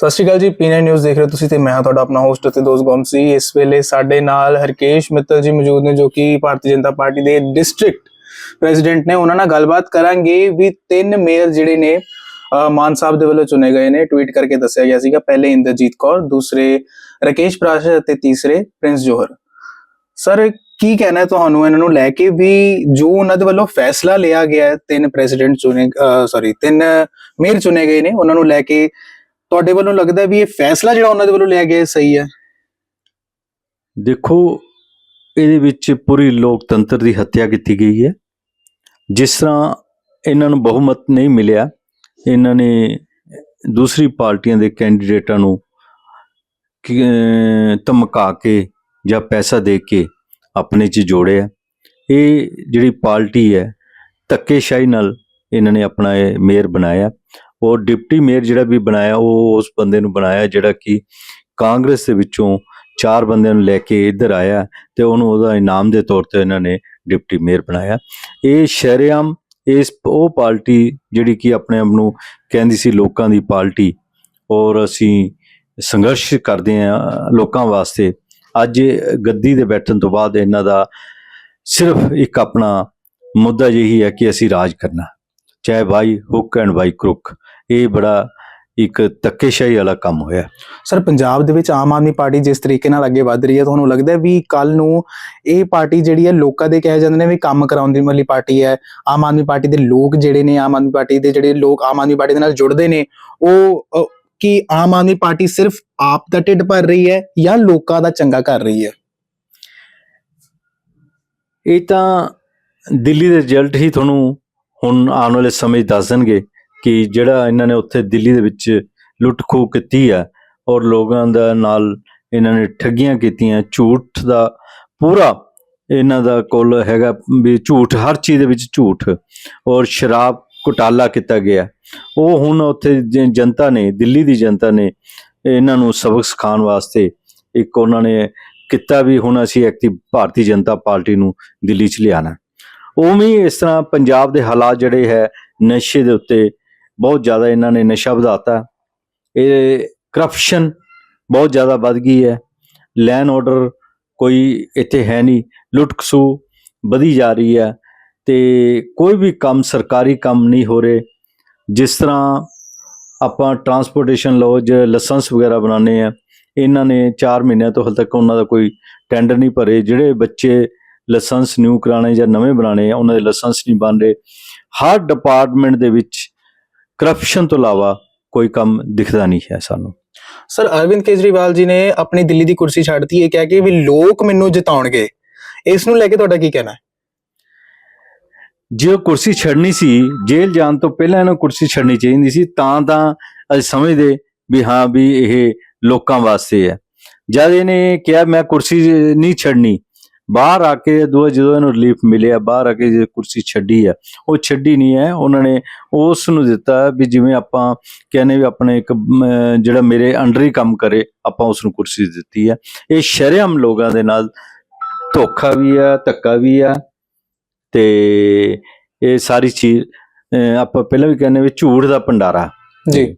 ਸਤਿ ਸ਼੍ਰੀ ਅਕਾਲ ਜੀ, ਪੀਨੇ ਨਿਊਜ਼ ਦੇਖ ਰਹੇ ਹੋ ਤੁਸੀਂ ਤੇ ਮੈਂ ਹਾਂ ਤੁਹਾਡਾ ਆਪਣਾ ਹੋਸਟ ਅਤੇ ਦੋਸਤ ਗੋਮਸੀ ਇਸ ਵੇਲੇ ਸਾਡੇ ਨਾਲ ਹਰਕੇਸ਼ ਮਿੱਤਲ ਜੀ ਮੌਜੂਦ ਨੇ ਜੋ ਕਿ ਭਾਰਤੀ ਜਨਤਾ ਪਾਰਟੀ ਦੇ ਡਿਸਟ੍ਰਿਕਟ ਪ੍ਰੈਜ਼ੀਡੈਂਟ ਨੇ। ਉਹਨਾਂ ਨਾਲ ਗੱਲਬਾਤ ਕਰਾਂਗੇ ਵੀ ਤਿੰਨ ਮੇਅਰ ਜਿਹੜੇ ਨੇ ਮਾਨ ਸਾਹਿਬ ਦੇ ਵੱਲੋਂ ਚੁਣੇ ਗਏ ਨੇ। ਟਵੀਟ ਕਰਕੇ ਦੱਸਿਆ ਗਿਆ ਸੀਗਾ, ਪਹਿਲੇ ਇੰਦਰਜੀਤ ਕੌਰ, ਦੂਸਰੇ ਰਕੇਸ਼ ਪ੍ਰਾਸ਼ਰ ਅਤੇ ਤੀਸਰੇ ਪ੍ਰਿੰਸ ਜੋਹਰ। ਸਰ, ਕੀ ਕਹਿਣਾ ਹੈ ਤੁਹਾਨੂੰ ਇਹਨਾਂ ਨੂੰ ਲੈ ਕੇ ਵੀ ਜੋ ਉਹਨਾਂ ਦੇ ਵੱਲੋਂ ਫੈਸਲਾ ਲਿਆ ਗਿਆ ਹੈ, ਤਿੰਨ ਪ੍ਰੈਜ਼ੀਡੈਂਟ ਚੁਣੇ ਸੌਰੀ ਤਿੰਨ ਮੇਅਰ ਚੁਣੇ ਗਏ ਨੇ, ਉਹਨਾਂ ਨੂੰ ਲੈ ਕੇ ਤੁਹਾਡੇ ਵੱਲੋਂ ਲੱਗਦਾ ਵੀ ਇਹ ਫੈਸਲਾ ਜਿਹੜਾ ਉਹਨਾਂ ਦੇ ਵੱਲੋਂ ਲਿਆ ਗਿਆ ਸਹੀ ਹੈ? ਦੇਖੋ, ਇਹਦੇ ਵਿੱਚ ਪੂਰੀ ਲੋਕਤੰਤਰ ਦੀ ਹੱਤਿਆ ਕੀਤੀ ਗਈ ਹੈ। ਜਿਸ ਤਰ੍ਹਾਂ ਇਹਨਾਂ ਨੂੰ ਬਹੁਮਤ ਨਹੀਂ ਮਿਲਿਆ, ਇਹਨਾਂ ਨੇ ਦੂਸਰੀ ਪਾਰਟੀਆਂ ਦੇ ਕੈਂਡੀਡੇਟਾਂ ਨੂੰ ਧਮਕਾ ਕੇ ਜਾਂ ਪੈਸਾ ਦੇ ਕੇ ਆਪਣੇ 'ਚ ਜੋੜਿਆ। ਇਹ ਜਿਹੜੀ ਪਾਰਟੀ ਹੈ, ਧੱਕੇਸ਼ਾਹੀ ਨਾਲ ਇਹਨਾਂ ਨੇ ਆਪਣਾ ਇਹ ਮੇਅਰ ਬਣਾਇਆ। ਔਰ ਡਿਪਟੀ ਮੇਅਰ ਜਿਹੜਾ ਵੀ ਬਣਾਇਆ, ਉਹ ਉਸ ਬੰਦੇ ਨੂੰ ਬਣਾਇਆ ਜਿਹੜਾ ਕਿ ਕਾਂਗਰਸ ਦੇ ਵਿੱਚੋਂ ਚਾਰ ਬੰਦਿਆਂ ਨੂੰ ਲੈ ਕੇ ਇੱਧਰ ਆਇਆ ਤੇ ਉਹਨੂੰ ਉਹਦਾ ਇਨਾਮ ਦੇ ਤੌਰ ਤੇ ਇਹਨਾਂ ਨੇ ਡਿਪਟੀ ਮੇਅਰ ਬਣਾਇਆ। ਇਹ ਸ਼ਰਿਆਮ ਇਸ ਉਹ ਪਾਰਟੀ ਜਿਹੜੀ ਕਿ ਆਪਣੇ ਆਪ ਨੂੰ ਕਹਿੰਦੀ ਸੀ ਲੋਕਾਂ ਦੀ ਪਾਰਟੀ ਔਰ ਅਸੀਂ ਸੰਘਰਸ਼ ਕਰਦੇ ਹਾਂ ਲੋਕਾਂ ਵਾਸਤੇ। ਅੱਜ ਗੱਦੀ ਦੇ ਬੈਠਣ ਤੋਂ ਬਾਅਦ ਇਹਨਾਂ ਦਾ ਸਿਰਫ ਇੱਕ ਆਪਣਾ ਮੁੱਦਾ ਜਿਹੀ ਹੈ ਕਿ ਅਸੀਂ ਰਾਜ ਕਰਨਾ। ਚਾਹੇ ਬਾਈ ਹੁੱਕ ਐਂਡ ਬਾਈ ਕ੍ਰੁੱਕ ਇਹ ਬੜਾ ਇੱਕ ਧੱਕੇਸ਼ਾਹੀ ਵਾਲਾ ਕੰਮ ਹੋਇਆ। ਸਰ ਪੰਜਾਬ ਦੇ ਵਿੱਚ ਆਮ ਆਦਮੀ ਪਾਰਟੀ ਜਿਸ ਤਰੀਕੇ ਨਾਲ ਅੱਗੇ ਵਧ ਰਹੀ ਹੈ ਤੁਹਾਨੂੰ ਲੱਗਦਾ ਹੈ ਵੀ ਕੱਲ ਨੂੰ ਇਹ ਪਾਰਟੀ ਜਿਹੜੀ ਹੈ ਲੋਕਾਂ ਦੇ ਕਹੇ ਜਾਂਦੇ ਨੇ ਵੀ ਕੰਮ ਕਰਾਉਣ ਦੀ ਵਾਲੀ ਪਾਰਟੀ ਹੈ ਆਮ ਆਦਮੀ ਪਾਰਟੀ ਦੇ ਲੋਕ ਜਿਹੜੇ ਨੇ ਆਮ ਆਦਮੀ ਪਾਰਟੀ ਦੇ ਜਿਹੜੇ ਲੋਕ ਆਮ ਆਦਮੀ ਪਾਰਟੀ ਦੇ ਨਾਲ ਜੁੜਦੇ ਨੇ ਉਹ ਕੀ ਆਮ ਆਦਮੀ ਪਾਰਟੀ ਸਿਰਫ ਆਪ ਦਾ ਢਿੱਡ ਭਰ ਰਹੀ ਹੈ ਜਾਂ ਲੋਕਾਂ ਦਾ ਚੰਗਾ ਕਰ ਰਹੀ ਹੈ? ਇਹ ਤਾਂ ਦਿੱਲੀ ਦੇ ਰਿਜ਼ਲਟ ਹੀ ਤੁਹਾਨੂੰ ਹੁਣ ਆਉਣ ਵਾਲੇ ਸਮੇਂ 'ਚ ਦੱਸ ਦੇਣਗੇ ਕਿ ਜਿਹੜਾ ਇਹਨਾਂ ਨੇ ਉੱਥੇ ਦਿੱਲੀ ਦੇ ਵਿੱਚ ਲੁੱਟ ਖੋਹ ਕੀਤੀ ਹੈ ਔਰ ਲੋਕਾਂ ਦਾ ਨਾਲ ਇਹਨਾਂ ਨੇ ਠੱਗੀਆਂ ਕੀਤੀਆਂ, ਝੂਠ ਦਾ ਪੂਰਾ ਇਹਨਾਂ ਦਾ ਕੋਲ ਹੈਗਾ ਵੀ ਝੂਠ, ਹਰ ਚੀਜ਼ ਦੇ ਵਿੱਚ ਝੂਠ ਔਰ ਸ਼ਰਾਬ ਘੁਟਾਲਾ ਕੀਤਾ ਗਿਆ। ਉਹ ਹੁਣ ਉੱਥੇ ਜ- ਜਨਤਾ ਨੇ, ਦਿੱਲੀ ਦੀ ਜਨਤਾ ਨੇ ਇਹਨਾਂ ਨੂੰ ਸਬਕ ਸਿਖਾਉਣ ਵਾਸਤੇ ਇੱਕ ਉਹਨਾਂ ਨੇ ਕੀਤਾ ਵੀ ਹੁਣ ਅਸੀਂ ਐਕਟਿਵ ਭਾਰਤੀ ਜਨਤਾ ਪਾਰਟੀ ਨੂੰ ਦਿੱਲੀ 'ਚ ਲਿਆਣਾ ਉਵੇਂ ਇਸ ਤਰ੍ਹਾਂ ਪੰਜਾਬ ਦੇ ਹਾਲਾਤ ਜਿਹੜੇ ਹੈ, ਨਸ਼ੇ ਦੇ ਉੱਤੇ ਬਹੁਤ ਜ਼ਿਆਦਾ ਇਹਨਾਂ ਨੇ ਨਸ਼ਾ ਵਧਾਤਾ। ਇਹ ਕਰਪਸ਼ਨ ਬਹੁਤ ਜ਼ਿਆਦਾ ਵੱਧ ਗਈ ਹੈ। ਲੈਨ ਆਰਡਰ ਕੋਈ ਇੱਥੇ ਹੈ ਨਹੀਂ। ਲੁੱਟਖਸੂ ਵਧੀ ਜਾ ਰਹੀ ਹੈ ਤੇ ਕੋਈ ਵੀ ਕੰਮ ਸਰਕਾਰੀ ਕੰਮ ਨਹੀਂ ਹੋ ਰਹੇ। ਜਿਸ ਤਰ੍ਹਾਂ ਆਪਾਂ ਟਰਾਂਸਪੋਰਟੇਸ਼ਨ ਲੋ ਜ ਲਾਇਸੈਂਸ ਵਗੈਰਾ ਬਣਾਉਂਦੇ ਆ ਇਹਨਾਂ ਨੇ 4 ਮਹੀਨਿਆਂ ਤੋਂ ਹਾਲੇ ਤੱਕ ਉਹਨਾਂ ਦਾ ਕੋਈ ਟੈਂਡਰ ਨਹੀਂ ਭਰੇ। ਜਿਹੜੇ ਬੱਚੇ ਲਾਇਸੈਂਸ ਨਿਊ ਕਰਾਣੇ ਜਾਂ ਨਵੇਂ ਬਣਾਣੇ ਆ ਉਹਨਾਂ ਦੇ ਲਾਇਸੈਂਸ ਨਹੀਂ ਬਣ ਰਹੇ। ਹਰ ਡਿਪਾਰਟਮੈਂਟ ਦੇ ਵਿੱਚ ਕਰਪਸ਼ਨ ਤੋਂ ਇਲਾਵਾ ਕੋਈ ਕੰਮ ਦਿਖਦਾ ਨਹੀਂ ਹੈ ਸਾਨੂੰ। ਸਰ ਅਰਵਿੰਦ ਕੇਜਰੀਵਾਲ ਜੀ ਨੇ ਆਪਣੀ ਦਿੱਲੀ ਦੀ ਕੁਰਸੀ ਛੱਡਤੀ ਇਹ ਕਹਿ ਕੇ ਵੀ ਲੋਕ ਮੈਨੂੰ ਜਿਤਾਉਣਗੇ। ਇਸ ਨੂੰ ਲੈ ਕੇ ਤੁਹਾਡਾ ਕੀ ਕਹਿਣਾ ਹੈ? ਜੇ ਉਹ ਕੁਰਸੀ ਛੱਡਣੀ ਸੀ ਜੇਲ੍ਹ ਜਾਣ ਤੋਂ ਪਹਿਲਾਂ ਇਹਨੂੰ ਕੁਰਸੀ ਛੱਡਣੀ ਚਾਹੀਦੀ ਸੀ ਤਾਂ ਤਾਂ ਅਸੀਂ ਸਮਝਦੇ ਵੀ ਹਾਂ ਵੀ ਇਹ ਲੋਕਾਂ ਵਾਸਤੇ ਹੈ। ਜਦ ਇਹਨੇ ਕਿਹਾ ਮੈਂ ਕੁਰਸੀ ਨਹੀਂ ਛੱਡਣੀ ਬਾਹਰ ਆ ਕੇ ਦੋ ਜਦੋਂ ਇਹਨੂੰ ਰਿਲੀਫ ਮਿਲਿਆ ਬਾਹਰ ਆ ਕੇ ਜੇ ਕੁਰਸੀ ਛੱਡੀ ਆ ਉਹ ਛੱਡੀ ਨਹੀਂ ਹੈ ਉਹਨਾਂ ਨੇ ਉਸ ਨੂੰ ਦਿੱਤਾ ਵੀ ਜਿਵੇਂ ਆਪਾਂ ਕਹਿੰਦੇ ਵੀ ਆਪਣੇ ਇੱਕ ਜਿਹੜਾ ਮੇਰੇ ਅੰਡਰ ਹੀ ਕੰਮ ਕਰੇ ਆਪਾਂ ਉਸ ਨੂੰ ਕੁਰਸੀ ਦਿੱਤੀ ਹੈ ਇਹ ਸ਼ਰੇਆਮ ਲੋਕਾਂ ਦੇ ਨਾਲ ਧੋਖਾ ਵੀ ਆ ਧੱਕਾ ਵੀ ਆ ਤੇ ਇਹ ਸਾਰੀ ਚੀਜ਼ ਆਪਾਂ ਪਹਿਲਾਂ ਵੀ ਕਹਿੰਦੇ ਵੀ ਝੂਠ ਦਾ ਭੰਡਾਰਾ। ਜੀ।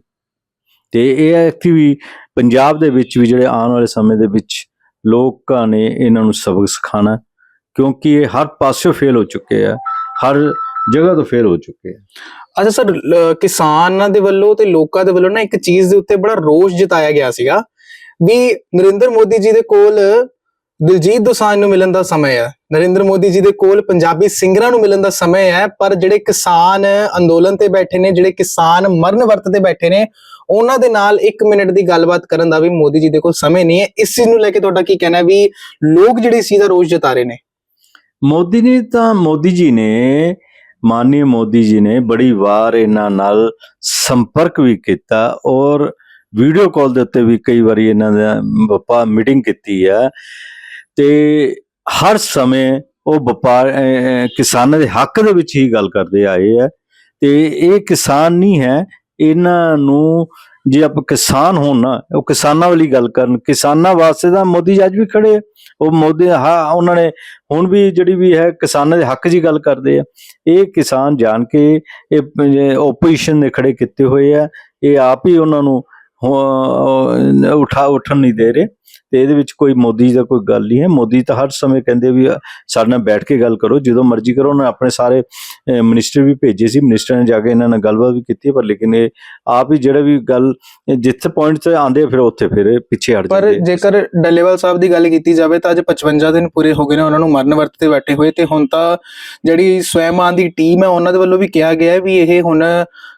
ਤੇ ਇਹ ਹੈ ਕਿ ਵੀ ਪੰਜਾਬ ਦੇ ਵਿੱਚ ਵੀ ਜਿਹੜੇ ਆਉਣ ਵਾਲੇ ਸਮੇਂ ਦੇ ਵਿੱਚ ਲੋਕਾਂ ਨੇ ਇਹਨਾਂ ਨੂੰ ਸਬਕ ਸਿਖਾਣਾ ਕਿਉਂਕਿ ਇਹ ਹਰ ਪਾਸਿਓਂ ਫੇਲ ਹੋ ਚੁੱਕੇ ਆ, ਹਰ ਜਗ੍ਹਾ ਤੋਂ ਫੇਲ ਹੋ ਚੁੱਕੇ ਆ। ਅੱਛਾ ਸਰ ਕਿਸਾਨਾਂ ਦੇ ਵੱਲੋਂ ਤੇ ਲੋਕਾਂ ਦੇ ਵੱਲੋਂ ਨਾ ਇੱਕ ਚੀਜ਼ ਦੇ ਉੱਤੇ ਬੜਾ ਰੋਸ਼ ਜਤਾਇਆ ਗਿਆ ਸੀਗਾ ਵੀ ਨਰਿੰਦਰ ਮੋਦੀ ਜੀ ਦੇ ਕੋਲ ਦਿਲਜੀਤ ਦੋਸਾਂਝ ਨੂੰ ਮਿਲਣ ਦਾ ਸਮਾਂ ਹੈ। ਨਰਿੰਦਰ ਮੋਦੀ ਜੀ ਦੇ ਕੋਲ ਪੰਜਾਬੀ ਸਿੰਗਰਾਂ ਨੂੰ ਮਿਲਣ ਦਾ ਸਮਾਂ ਹੈ, ਪਰ ਜਿਹੜੇ ਕਿਸਾਨ ਅੰਦੋਲਨ ਤੇ ਬੈਠੇ ਨੇ, ਜਿਹੜੇ ਕਿਸਾਨ ਮਰਨ ਵਰਤ ਤੇ ਬੈਠੇ ਨੇ, ਉਹਨਾਂ ਦੇ ਨਾਲ 1 ਮਿੰਟ ਦੀ ਗੱਲਬਾਤ ਕਰਨ ਦਾ ਵੀ ਮੋਦੀ ਜੀ ਦੇ ਕੋਲ ਸਮੇਂ ਨਹੀਂ ਹੈ। ਇਸ ਚੀਜ਼ ਨੂੰ ਲੈ ਕੇ ਤੁਹਾਡਾ ਕੀ ਕਹਿਣਾ ਵੀ ਲੋਕ ਜਿਹੜੇ ਸੀ ਦਾ ਰੋष ਜਤਾ ਰਹੇ ਨੇ? ਮੋਦੀ ਨੇ ਤਾਂ ਮੋਦੀ ਜੀ ਨੇ ਮਾਨਨੀय ਮੋਦੀ ਜੀ ਨੇ ਬੜੀ ਵਾਰ ਇਹਨਾਂ ਨਾਲ ਸੰਪਰਕ ਵੀ ਕੀਤਾ ਔਰ ਵੀਡੀਓ ਕਾਲ ਦੇ ਉੱਤੇ ਵੀ ਕਈ ਵਾਰੀ ਇਹਨਾਂ ਦਾ ਵਪਾਰ ਮੀਟਿੰਗ ਕੀਤੀ ਹੈ। ਤੇ ਹਰ ਸਮੇਂ ਉਹ ਵਪਾਰ ਕਿਸਾਨਾਂ ਦੇ ਹੱਕ ਦੇ ਵਿੱਚ ਹੀ ਗੱਲ ਕਰਦੇ ਆਏ ਹੈ ਤੇ ਇਹ ਕਿਸਾਨ ਨਹੀਂ ਹੈ, ਇਹਨਾਂ ਨੂੰ ਜੇ ਆਪਾਂ ਕਿਸਾਨ ਹੋਣ ਨਾ, ਉਹ ਕਿਸਾਨਾਂ ਵਾਲੀ ਗੱਲ ਕਰਨ। ਕਿਸਾਨਾਂ ਵਾਸਤੇ ਤਾਂ ਮੋਦੀ ਜੀ ਅੱਜ ਵੀ ਖੜੇ ਆ। ਉਹ ਮੋਦੀ, ਹਾਂ, ਉਹਨਾਂ ਨੇ ਹੁਣ ਵੀ ਜਿਹੜੀ ਵੀ ਹੈ, ਕਿਸਾਨਾਂ ਦੇ ਹੱਕ 'ਚ ਹੀ ਗੱਲ ਕਰਦੇ ਆ। ਇਹ ਕਿਸਾਨ ਜਾਣ ਕੇ ਇਹ ਆਪੋਜੀਸ਼ਨ ਦੇ ਖੜੇ ਕੀਤੇ ਹੋਏ ਆ। ਇਹ ਆਪ ਹੀ ਉਹਨਾਂ ਨੂੰ ਉਠਾ ਉੱਠਣ ਨਹੀਂ ਦੇ ਰਹੇ ਤੇ ਇਹਦੇ ਵਿੱਚ ਕੋਈ ਮੋਦੀ ਦਾ ਕੋਈ ਗੱਲ ਨਹੀਂ ਹੈ। ਮੋਦੀ ਤਾਂ ਹਰ ਸਮੇਂ ਕਹਿੰਦੇ ਵੀ ਸਾਡੇ ਨਾਲ ਬੈਠ ਕੇ ਗੱਲ ਕਰੋ ਜਦੋਂ ਮਰਜ਼ੀ ਕਰੋ। ਉਹਨਾਂ ਆਪਣੇ ਸਾਰੇ ਮਿਨਿਸਟਰ ਵੀ ਭੇਜੇ ਸੀ। ਮਿਨਿਸਟਰ ਨੇ ਜਾ ਕੇ ਇਹਨਾਂ ਨਾਲ ਗੱਲਬਾਤ ਵੀ ਕੀਤੀ ਪਰ ਲੇਕਿਨ ਇਹ ਆਪ ਹੀ ਜਿਹੜਾ ਵੀ ਗੱਲ ਜਿੱਥੇ ਪੁਆਇੰਟ ਤੇ ਆਂਦੇ ਫਿਰ ਉੱਥੇ ਫਿਰ ਪਿੱਛੇ ਹਟ ਪਰ ਜਾਂਦੇ ਜੇਕਰ ਡੱਲੇਵਾਲ ਸਾਹਿਬ ਦੀ ਗੱਲ ਕੀਤੀ ਜਾਵੇ ਤਾਂ ਅੱਜ 55 ਦਿਨ ਪੂਰੇ ਹੋ ਗਏ ਨੇ ਉਹਨਾਂ ਨੂੰ ਮਰਨ ਵਰਤ ਤੇ ਬੈਠੇ ਹੋਏ। ਤੇ ਹੁਣ ਤਾਂ ਜਿਹੜੀ ਸਵੈਮਾਨ ਦੀ ਟੀਮ ਹੈ ਉਹਨਾਂ ਦੇ ਵੱਲੋਂ ਵੀ ਕਿਹਾ ਗਿਆ ਹੈ ਵੀ ਇਹ ਹੁਣ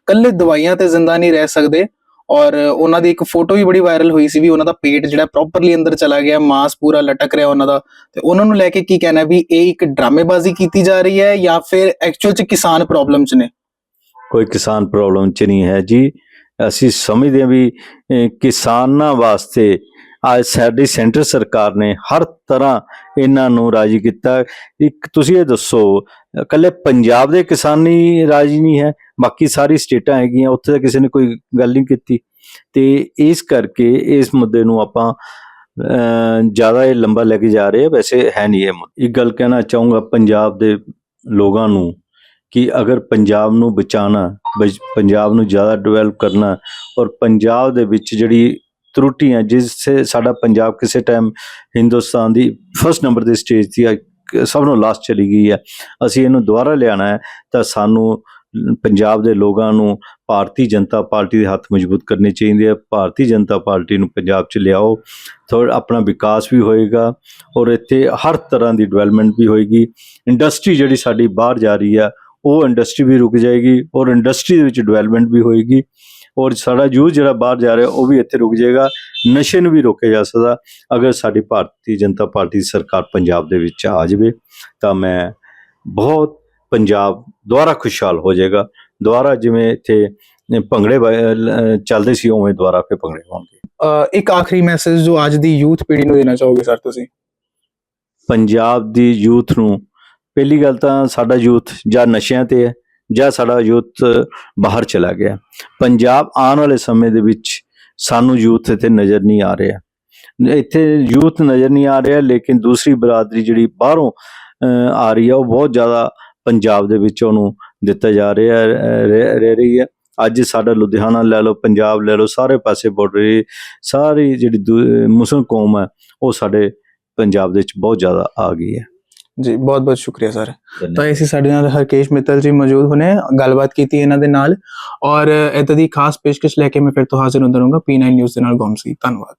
ਕੱਲੇ ਦਵਾਈਆਂ ਤੇ ਜ਼ਿੰਦਾ ਨਹੀਂ ਰਹਿ ਸਕਦੇ। ਔਰ ਉਹਨਾਂ ਦੀ ਇੱਕ ਫੋਟੋ ਵੀ ਬੜੀ ਵਾਇਰਲ ਹੋਈ ਸੀ ਵੀ ਉਹਨਾਂ ਦਾ ਪੇਟ ਜਿਹੜਾ ਪ੍ਰੋਪਰਲੀ ਅੰਦਰ ਚਲਾ ਗਿਆ, ਮਾਸ ਪੂਰਾ ਲਟਕ ਰਿਹਾ ਉਹਨਾਂ ਦਾ। ਤੇ ਉਹਨਾਂ ਨੂੰ ਲੈ ਕੇ ਕੀ ਕਹਿਣਾ ਵੀ ਇਹ ਇੱਕ ਡਰਾਮੇਬਾਜ਼ੀ ਕੀਤੀ ਜਾ ਰਹੀ ਹੈ ਜਾਂ ਫਿਰ ਐਕਚੁਅਲ ਚ ਕਿਸਾਨ ਪ੍ਰੋਬਲਮ ਚ ਨੇ? ਕੋਈ ਕਿਸਾਨ ਪ੍ਰੋਬਲਮ ਚ ਨਹੀਂ ਹੈ ਜੀ। ਅਸੀਂ ਸਮਝਦੇ ਹਾਂ ਵੀ ਕਿਸਾਨਾਂ ਵਾਸਤੇ ਅੱਜ ਸਾਡੀ ਸੈਂਟਰ ਸਰਕਾਰ ਨੇ ਹਰ ਤਰ੍ਹਾਂ ਇਹਨਾਂ ਨੂੰ ਰਾਜੀ ਕੀਤਾ ਇੱਕ ਤੁਸੀਂ ਇਹ ਦੱਸੋ, ਇਕੱਲੇ ਪੰਜਾਬ ਦੇ ਕਿਸਾਨੀ ਰਾਜੀ ਨਹੀਂ ਹੈ, ਬਾਕੀ ਸਾਰੀ ਸਟੇਟਾਂ ਹੈਗੀਆਂ, ਉੱਥੇ ਤਾਂ ਕਿਸੇ ਨੇ ਕੋਈ ਗੱਲ ਨਹੀਂ ਕੀਤੀ ਤੇ ਇਸ ਕਰਕੇ ਇਸ ਮੁੱਦੇ ਨੂੰ ਆਪਾਂ ਜ਼ਿਆਦਾ ਇਹ ਲੰਬਾ ਲੈ ਕੇ ਜਾ ਰਹੇ ਆ, ਵੈਸੇ ਹੈ ਨਹੀਂ ਇਹ ਮੁੱਦਾ। ਇੱਕ ਗੱਲ ਕਹਿਣਾ ਚਾਹੂੰਗਾ ਪੰਜਾਬ ਦੇ ਲੋਕਾਂ ਨੂੰ ਕਿ ਅਗਰ ਪੰਜਾਬ ਨੂੰ ਬਚਾਉਣਾ ਬਜ- ਪੰਜਾਬ ਨੂੰ ਜ਼ਿਆਦਾ ਡਿਵੈਲਪ ਕਰਨਾ ਔਰ ਪੰਜਾਬ ਦੇ ਵਿੱਚ ਜਿਹੜੀ ਤਰੁੱਟੀਆਂ ਜਿਸ ਸੇ ਸਾਡਾ ਪੰਜਾਬ ਕਿਸੇ ਟਾਈਮ ਹਿੰਦੁਸਤਾਨ ਦੀ ਫਰਸਟ ਨੰਬਰ ਦੇ ਸਟੇਜ ਦੀ ਆ, ਸਭ ਨੂੰ ਲਾਸਟ ਚਲੀ ਗਈ ਹੈ ਅਸੀਂ ਇਹਨੂੰ ਦੁਬਾਰਾ ਲਿਆਣਾ ਹੈ ਤਾਂ ਸਾਨੂੰ ਪੰਜਾਬ ਦੇ ਲੋਕਾਂ ਨੂੰ ਭਾਰਤੀ ਜਨਤਾ ਪਾਰਟੀ ਦੇ ਹੱਥ ਮਜ਼ਬੂਤ ਕਰਨੇ ਚਾਹੀਦੇ ਆ ਭਾਰਤੀ ਜਨਤਾ ਪਾਰਟੀ ਨੂੰ ਪੰਜਾਬ 'ਚ ਲਿਆਓ ਥੋੜਾ ਆਪਣਾ ਵਿਕਾਸ ਵੀ ਹੋਏਗਾ ਔਰ ਇੱਥੇ ਹਰ ਤਰ੍ਹਾਂ ਦੀ ਡਿਵੈਲਪਮੈਂਟ ਵੀ ਹੋਏਗੀ ਇੰਡਸਟਰੀ ਜਿਹੜੀ ਸਾਡੀ ਬਾਹਰ ਜਾ ਰਹੀ ਆ ਉਹ ਇੰਡਸਟਰੀ ਵੀ ਰੁਕ ਜਾਏਗੀ ਔਰ ਇੰਡਸਟਰੀ ਦੇ ਵਿੱਚ ਡਿਵੈਲਪਮੈਂਟ ਵੀ ਹੋਏਗੀ ਔਰ ਸਾਡਾ ਯੂਥ ਜਿਹੜਾ ਬਾਹਰ ਜਾ ਰਿਹਾ ਉਹ ਵੀ ਇੱਥੇ ਰੁਕ ਜਾਏਗਾ। ਨਸ਼ੇ ਨੂੰ ਵੀ ਰੋਕਿਆ ਜਾ ਸਕਦਾ। ਅਗਰ ਸਾਡੀ ਭਾਰਤੀ ਜਨਤਾ ਪਾਰਟੀ ਦੀ ਸਰਕਾਰ ਪੰਜਾਬ ਦੇ ਵਿੱਚ ਆ ਜਾਵੇ ਤਾਂ ਮੈਂ ਬਹੁਤ ਪੰਜਾਬ ਦੁਆਰਾ ਖੁਸ਼ਹਾਲ ਹੋ ਜਾਏਗਾ। ਦੁਆਰਾ ਜਿਵੇਂ ਇੱਥੇ ਭੰਗੜੇ ਚੱਲਦੇ ਸੀ ਉਵੇਂ ਦੁਆਰਾ ਫੇ ਭੰਗੜੇ ਹੋਣਗੇ। ਇੱਕ ਆਖਰੀ ਮੈਸੇਜ ਜੋ ਅੱਜ ਦੀ ਯੂਥ ਪੀੜ੍ਹੀ ਨੂੰ ਦੇਣਾ ਚਾਹੋਗੇ ਸਰ ਤੁਸੀਂ? ਪੰਜਾਬ ਦੀ ਯੂਥ ਨੂੰ ਪਹਿਲੀ ਗੱਲ ਤਾਂ ਸਾਡਾ ਯੂਥ ਜਾਂ ਨਸ਼ਿਆਂ ਤੇ ਹੈ। ਜਾਂ ਸਾਡਾ ਯੂਥ ਬਾਹਰ ਚਲਾ ਗਿਆ। ਪੰਜਾਬ ਆਉਣ ਵਾਲੇ ਸਮੇਂ ਦੇ ਵਿੱਚ ਸਾਨੂੰ ਯੂਥ ਇੱਥੇ ਨਜ਼ਰ ਨਹੀਂ ਆ ਰਿਹਾ। ਇੱਥੇ ਯੂਥ ਨਜ਼ਰ ਨਹੀਂ ਆ ਰਿਹਾ, ਲੇਕਿਨ ਦੂਸਰੀ ਬਰਾਦਰੀ ਜਿਹੜੀ ਬਾਹਰੋਂ ਆ ਰਹੀ ਹੈ ਉਹ ਬਹੁਤ ਜ਼ਿਆਦਾ ਪੰਜਾਬ ਦੇ ਵਿੱਚ ਉਹਨੂੰ ਦਿੱਤਾ ਜਾ ਰਿਹਾ ਰਹਿ ਰਹਿ ਰਹੀ ਹੈ। ਅੱਜ ਸਾਡਾ ਲੁਧਿਆਣਾ ਲੈ ਲਓ, ਪੰਜਾਬ ਲੈ ਲਓ, ਸਾਰੇ ਪਾਸੇ ਬਾਰਡਰ ਸਾਰੀ ਜਿਹੜੀ ਦੂ- ਮੁਸਲਿਮ ਕੌਮ ਹੈ, ਉਹ ਸਾਡੇ ਪੰਜਾਬ ਦੇ ਵਿੱਚ ਬਹੁਤ ਜ਼ਿਆਦਾ ਆ ਗਈ ਹੈ। ਜੀ ਬਹੁਤ ਬਹੁਤ ਸ਼ੁਕਰੀਆ ਸਰ। ਤਾਂ ਇਸੇ ਸਾਡੇ ਨਾਲ ਹਰਕੇਸ਼ ਮਿੱਤਲ ਜੀ ਮੌਜੂਦ ਹੋਣੇ ਗੱਲਬਾਤ ਕੀਤੀ ਇਹਨਾਂ ਦੇ ਨਾਲ। ਔਰ ਇਦਾਂ ਦੀ ਖਾਸ ਪੇਸ਼ਕਸ਼ ਲੈ ਕੇ ਮੈਂ ਫਿਰ ਤੋਂ ਹਾਜ਼ਰ ਹੁੰਦਾ ਰਹੂੰਗਾ P9 ਨਿਊਜ਼ ਦੇ ਨਾਲ ਗੋਮਸੀ ਧੰਨਵਾਦ।